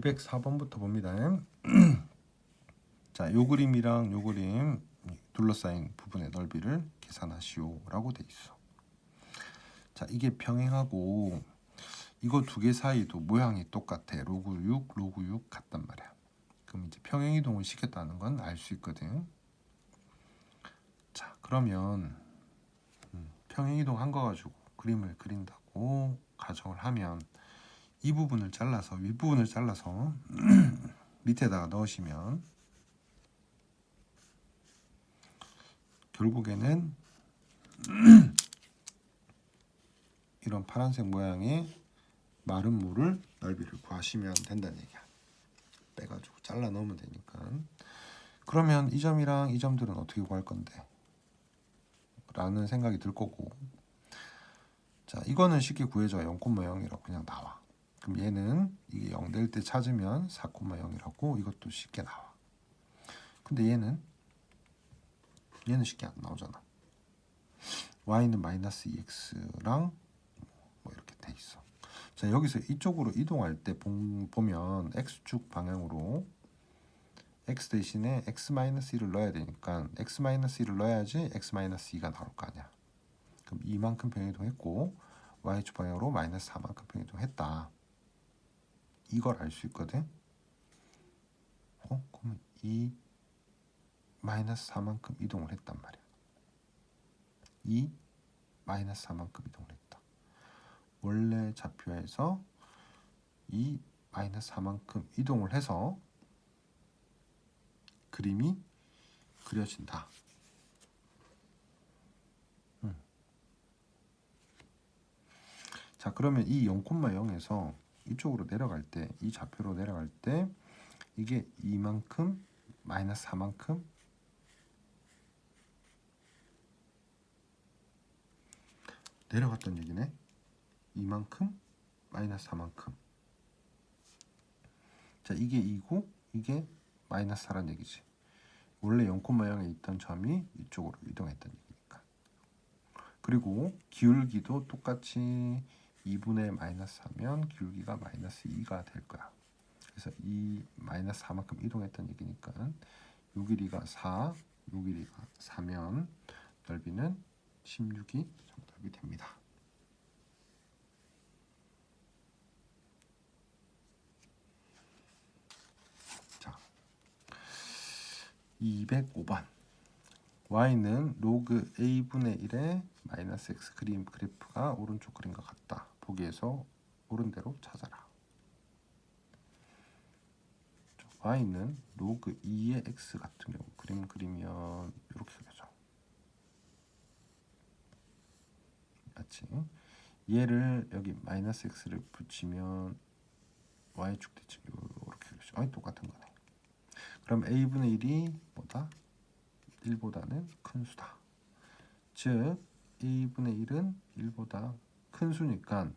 204번부터 봅니다. 자, 요 그림이랑 요 그림 둘러싸인 부분의 넓이를 계산하시오라고 돼 있어. 자, 이게 평행하고 이거 두 개 사이도 모양이 똑같아. 로그 6, 로그 6 같단 말이야. 그럼 이제 평행 이동을 시켰다는 건 알 수 있거든. 자, 그러면 음, 평행 이동 한 거 가지고 그림을 그린다고 가정을 하면 이 부분을 잘라서 윗부분을 잘라서 밑에다가 넣으시면 결국에는 이런 파란색 모양의 마른 물을 넓이를 구하시면 된다는 얘기야. 빼가지고 잘라 넣으면 되니까. 그러면 이 점이랑 이 점들은 어떻게 구할 건데? 라는 생각이 들 거고. 자, 이거는 쉽게 구해줘. 0,0이라고 그냥 나와. 그럼 얘는 이게 0 될 때 찾으면 4,0이라고 이것도 쉽게 나와. 근데 얘는 얘는 쉽게 안 나오잖아. y는 마이너스 2x랑 뭐 이렇게 돼 있어. 자 여기서 이쪽으로 이동할 때 보- 보면 x축 방향으로 x 대신에 x 마이너스 1을 넣어야 되니까 x 마이너스 1을 넣어야지 x 마이너스 2가 나올 거 아니야. 그럼 이만큼 평이동했고 y축 방향으로 마이너스 4만큼 평이동했다. 이걸 알 수 있거든. 어? 그러면 이 마이너스 4만큼 이동을 했단 말이야. 이 마이너스 4만큼 이동을 했다. 원래 좌표에서 이 마이너스 4만큼 이동을 해서 그림이 그려진다. 음. 자 그러면 이 0,0에서 이쪽으로 내려갈 때 이 좌표로 내려갈 때 이게 이만큼 마이너스 4만큼 내려갔던 얘기네. 이만큼 마이너스 4만큼. 자 이게 2고 이게 마이너스 4란 얘기지. 원래 0,0에 있던 점이 이쪽으로 이동했던 얘기니까. 그리고 기울기도 똑같이 2분의 마이너스 4면 기울기가 마이너스 2가 될 거야. 그래서 이 마이너스 4만큼 이동했던 얘기니까 요 길이가 4, 요 길이가 4면 넓이는 16이 정답이 됩니다. 자, 205번 y는 로그 a분의 1의 마이너스 x 그림 그래프가 오른쪽 그림과 같다. 보기에서 오른대로 찾아라. y는 로그 2의 x 같은 경우 그림 그리면 이렇게 그려져. 맞지? 얘를 여기 마이너스 x를 붙이면 y축 대칭 이렇게 그려져. 아니 똑같은 거네. 그럼 a분의 1이 뭐다? 1보다는 큰 수다. 즉 a분의 1은 1보다 큰 수니까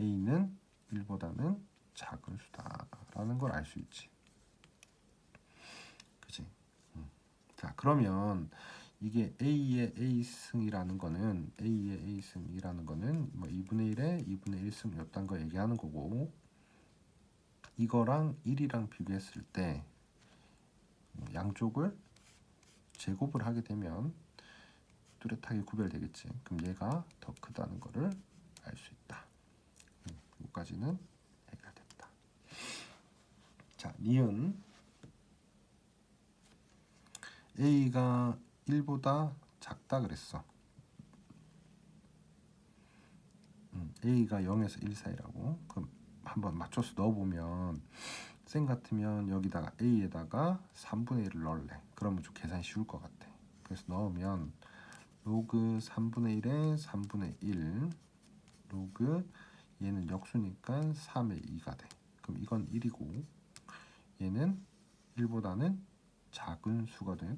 a는 1보다는 작은 수다라는 걸 알 수 있지. 그지? 음. 자 그러면 이게 a의 a승이라는 거는 a의 a승이라는 거는 뭐 2분의 1에 2분의 1승이었다는 거 얘기하는 거고 이거랑 1이랑 비교했을 때 양쪽을 제곱을 하게 되면 뚜렷하게 구별되겠지. 그럼 얘가 더 크다는 거를 알 수 있다. 음, 여기까지는 해결됐다. 자, 니은 a가 1보다 작다 그랬어. 음, a가 0에서 1 사이라고. 그럼 한번 맞춰서 넣어보면 쌤 같으면 여기다가 a에다가 3분의 1을 넣을래. 그러면 좀 계산이 쉬울 것 같아. 그래서 넣으면 로그 3분의 1에 3분의 1 로그 얘는 역수니까 3의 2가 돼. 그럼 이건 1이고 얘는 1보다는 작은 수가 돼.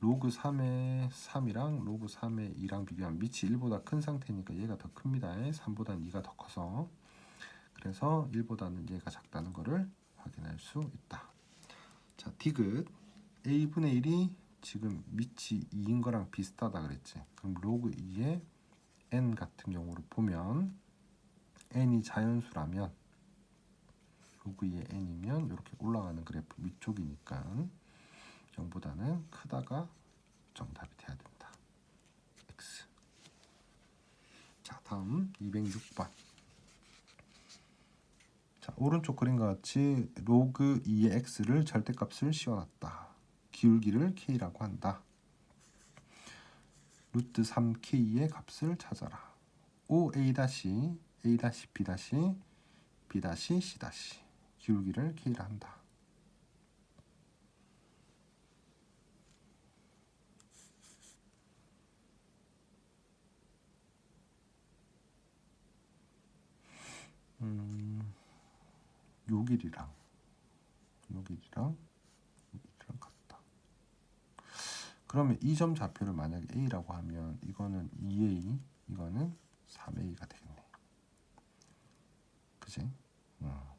로그 3의 3이랑 로그 3의 2랑 비교하면 밑이 1보다 큰 상태니까 얘가 더 큽니다. 3보다는 2가 더 커서 그래서 1보다는 얘가 작다는 것을 확인할 수 있다. 자, 디귿 a분의 1이 지금 밑이 2인 거랑 비슷하다 그랬지. 그럼 로그 2의 n 같은 경우로 보면 n이 자연수라면 로그 2의 n이면 이렇게 올라가는 그래프 위쪽이니까 0보다는 크다가 정답이 돼야 된다. x. 자, 다음 206번. 자, 오른쪽 그림과 같이 로그 2의 x를 절대값을 씌워놨다. 기울기를 k라고 한다. 루트 3k의 값을 찾아라. OA 다시 A 다시 B 다시 B 다시 C 다시 기울기를 k라 한다. 음, 요 길이랑 요 길이랑 요 길이랑 같다. 그러면 이 점 좌표를 만약에 a라고 하면 이거는 2a, 이거는 3a가 되겠네. 그지? 어.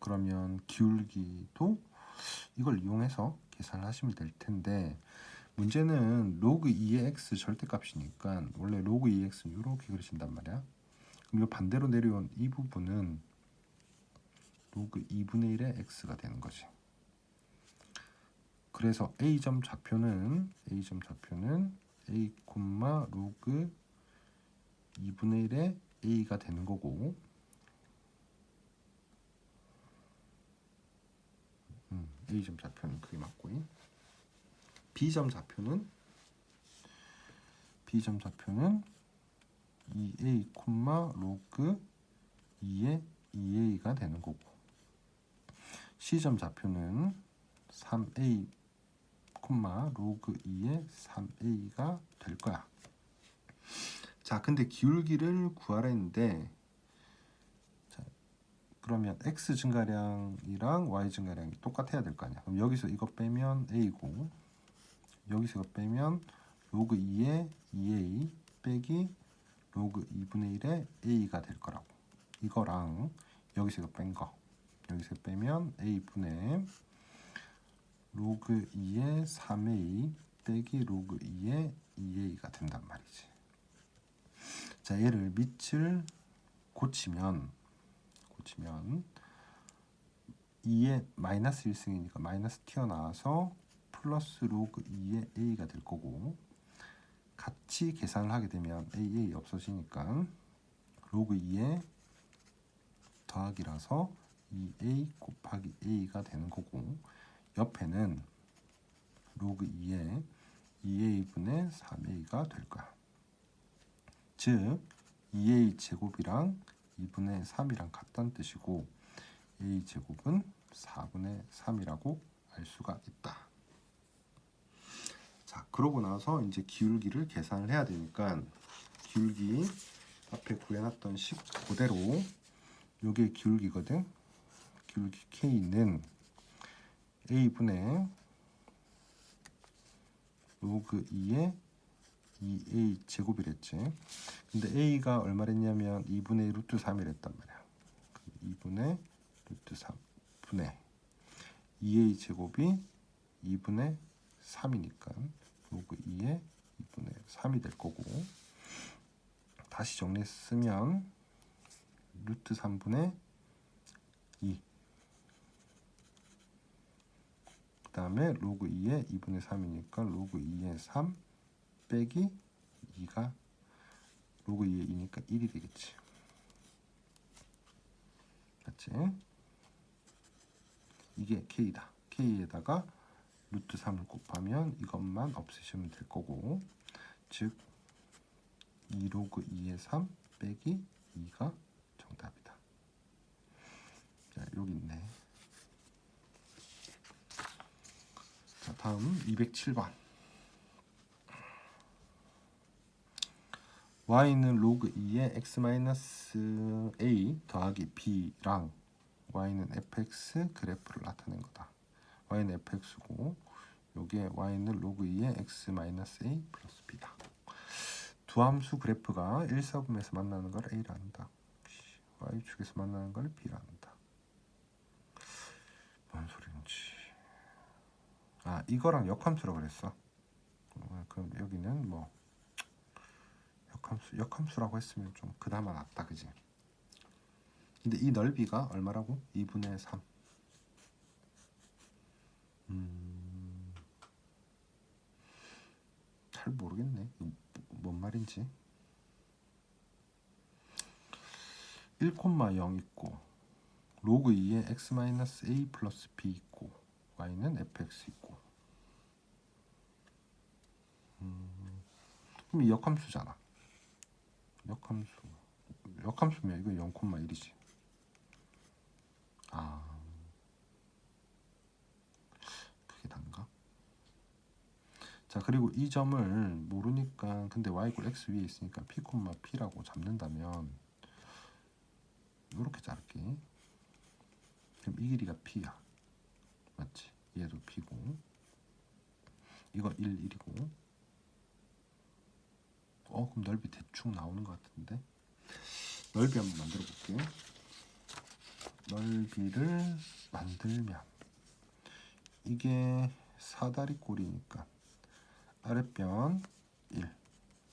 그러면 기울기도 이걸 이용해서 계산을 하시면 될 텐데 문제는 로그 2의 x 절대값이니까 원래 로그 2의 x는 이렇게 그려진단 말이야. 그럼 이 반대로 내려온 이 부분은 로그 2분의 1의 x가 되는 거지. 그래서 a 점 좌표는 a 점 좌표는 a 로그 2분의 1의 a가 되는 거고. 음, a 점 좌표는 그게 맞고. B 점 좌표는 b 점 좌표는 2a 로그 2의 2a가 되는 거고. C점 좌표는 3a 로그 2의 3a가 될 거야. 자, 근데 기울기를 구하라 했는데 자, 그러면 x 증가량이랑 y 증가량이 똑같아야 될 거 아니야. 그럼 여기서 이거 빼면 a고 여기서 이거 빼면 로그 2의 2a 빼기 로그 2분의 1의 a가 될 거라고. 이거랑 여기서 이거 뺀 거. 여기서 빼면 a분의 로그 2의 3a 빼기 로그 2의 2a가 된단 말이지. 자, 얘를 밑을 고치면 고치면 2의 마이너스 1승이니까 마이너스 튀어나와서 플러스 로그 2의 a가 될 거고 같이 계산을 하게 되면 AA 없어지니까 로그 2의 더하기라서 2a 곱하기 a가 되는 거고 옆에는 로그 2의 2a분의 3a가 될 거야. 즉 2a 제곱이랑 2분의 3이랑 같다는 뜻이고 a 제곱은 4분의 3이라고 알 수가 있다. 자, 그러고 나서 이제 기울기를 계산을 해야 되니까 기울기 앞에 구해놨던 식 그대로 요게 기울기거든. 기울기 k는 a분의 로그 2의 2a 제곱이랬지. 근데 a가 얼마랬냐면 2분의 루트 3이랬단 말이야. 2분의 루트 3분의 2a 제곱이 2분의 3이니까 로그 2의 2분의 3이 될 거고 다시 정리했으면 루트 3분의 2 그 다음에 로그 2의 2분의 3이니까 로그 2의 3 빼기 2가 로그 2의 2니까 1이 되겠지. 맞지? 이게 k다. k에다가 루트 3을 곱하면 이것만 없애시면 될 거고 즉 2로그 2의 3 빼기 2가 정답이다. 자 여기 있네. 자 다음 207번 y는 로그 2의 x 마이너스 a 더하기 b랑 y는 fx 그래프를 나타낸 거다. y는 fx고 요게 y는 로그 2의 x 마이너스 a 플러스 b다. 두 함수 그래프가 1사분면에서 만나는 걸 a라 한다. y축에서 만나는 걸 b라 한다. 뭔 소리인지. 아 이거랑 역함수라고 그랬어. 어, 그럼 여기는 뭐 역함수 역함수라고 했으면 좀 그나마 낫다 그지? 근데 이 넓이가 얼마라고? 2분의 3. 음, 잘 모르겠네. 이거 뭔 말인지. 1,0 있고 로그 2에 x 마이너스 a 플러스 b 있고 y는 fx 있고 그럼 이 역함수잖아. 역함수. 역함수면 이거 0,1이지. 아, 그게 단가? 자 그리고 이 점을 모르니까 근데 y 이 x 위에 있으니까 p, p라고 잡는다면 이렇게 자를게. 그럼 이 길이가 p야. 맞지? 얘도 p고 이거 1, 1이고 어 그럼 넓이 대충 나오는 것 같은데 넓이 한번 만들어 볼게요. 넓이를 만들면 이게 사다리 꼴이니까 아랫변 1,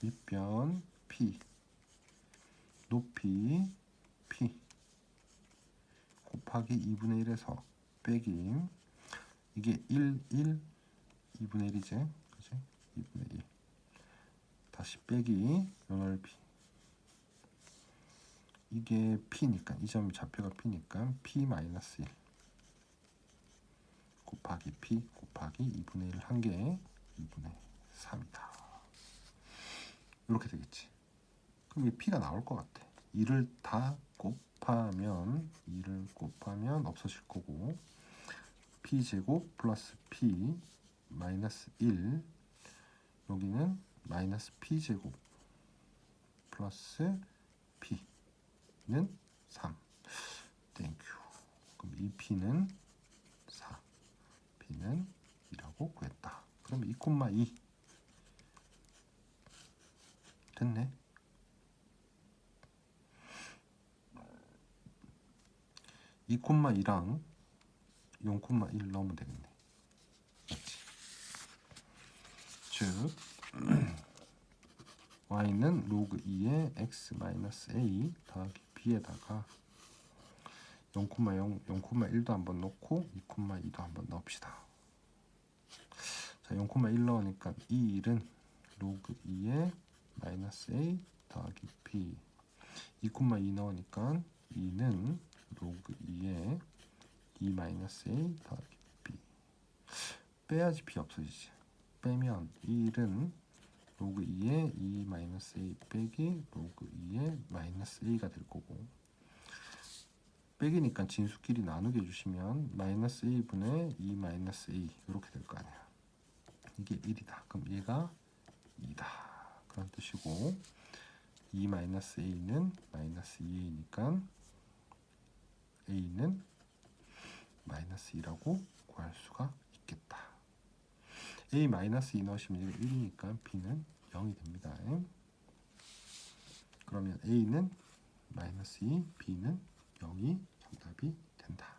윗변 p, 높이 p 곱하기 2분의 1에서 빼기 이게 1, 1, 2분의 1이지 그지? 2분의 1 다시 빼기 요 넓이 이게 p니까? 이 점이 좌표가 p니까? P 마이너스 1 곱하기 p 곱하기 2분의 1 한개 2분의 3이다. 이렇게 되겠지. 그럼 이 p가 나올 것 같아. 2를 다 곱하면 2를 곱하면 없어질 거고 p 제곱 플러스 p 마이너스 1 여기는 마이너스 p 제곱 플러스 p는 3 땡큐 그럼 이 p는 4 p는 2라고 구했다. 그럼 2,2 됐네. 2,2랑 0,1 넣으면 되겠네. 즉 y는 로그 2의 x 마이너스 a 더하기 b에다가 0,0, 0,1도 한번 넣고 2,2도 한번 넣읍시다. 자, 0,1 넣으니까 이 1은 로그 2의 마이너스 a 더하기 b. 2,2 넣으니까 2는 로그 2에 2 마이너스 a 더하기 b. 빼야지 b 없어지지. 빼면 1은 로그 2에 2 마이너스 a 빼기 로그 2에 마이너스 a가 될 거고 빼기니까 진수끼리 나누게 해주시면 마이너스 a분의 2 마이너스 a 이렇게 될 거 아니야. 이게 1이다. 그럼 얘가 2다. 그런 뜻이고 2 마이너스 a는 마이너스 2a니까 a는 마이너스 2라고 구할 수가 있겠다. A 마이너스 2 넣으시면 1이니까 b는 0이 됩니다. 그러면 a는 마이너스 2, b는 0이 정답이 된다.